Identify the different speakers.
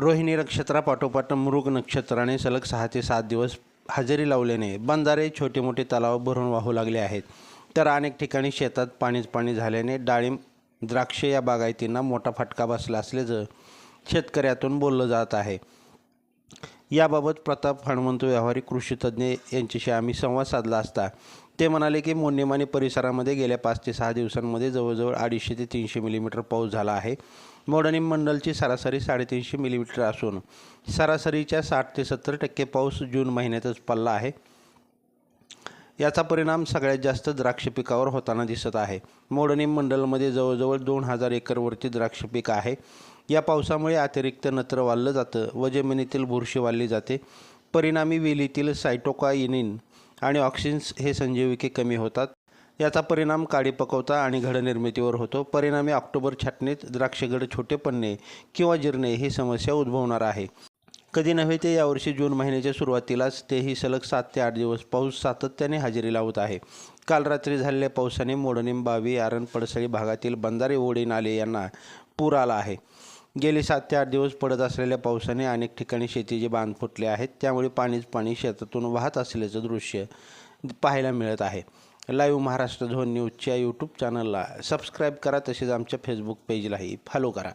Speaker 1: रोहिणी नक्षत्रापाठोपाठ मृग नक्षत्राने सलग सहा ते सात दिवस हजेरी लावल्याने बंधारे छोटे मोठे तलाव भरून वाहू लागले आहेत. तर अनेक ठिकाणी शेतात पाणीच पाणी झाल्याने डाळिंब द्राक्ष या बागायतींना मोठा फटका बसला असल्याचं शेतकऱ्यातून बोललं जात आहे. याबाबत प्रताप हनुमंत व्यावहारिक कृषी तज्ज्ञ यांच्याशी आम्ही संवाद साधला असता ते म्हणाले की मोन्नेमाने परिसरामध्ये गेल्या पाच ते सहा दिवसांमध्ये जवळजवळ अडीचशे ते तीनशे मिलीमीटर पाऊस झाला आहे. मोडणी मंडलची सरासरी साडेतीनशे मिलीमीटर असून सरासरीच्या साठ ते सत्तर टक्के पाऊस जून महिन्यातच पडला आहे. याचा परिणाम सगळ्यात जास्त द्राक्ष पिकावर होताना दिसत आहे. मोडणी मंडलमध्ये जवळजवळ दोन हजार एकरवरती द्राक्ष पीक आहे. या पावसामुळे अतिरिक्त नत्र वाढलं जातं व जमिनीतील बुरशी वाढली जाते. परिणामी वेलीतील सायटोकाइनिन आणि ऑक्सिन्स हे संजीविके कमी होतात. याचा परिणाम काडी पकवता आणि घडनिर्मितीवर होतो. परिणामी ऑक्टोबर छाटणीत द्राक्षगड छोटे पडणे किंवा जिरणे ही समस्या उद्भवणार आहे. कधी नव्हे ते यावर्षी जून महिन्याच्या सुरुवातीलाच तेही सलग सात ते आठ दिवस पाऊस सातत्याने हजेरी लावत आहे. काल रात्री झालेल्या पावसाने मोडणीम बावी आरण पडसळी भागातील बंधारे ओढे नाले यांना पूर आला आहे. गेली सात ते आठ दिवस पडत असलेल्या पावसाने अनेक ठिकाणी शेतीचे बांध फुटले आहेत त्यामुळे पाणीच पाणी शेतातून वाहत असल्याचं दृश्य पाहायला मिळत आहे. लाईव्ह महाराष्ट्र झोन न्यूजच्या यूट्यूब चॅनलला सबस्क्राईब करा तसेच आमच्या फेसबुक पेजलाही फॉलो करा.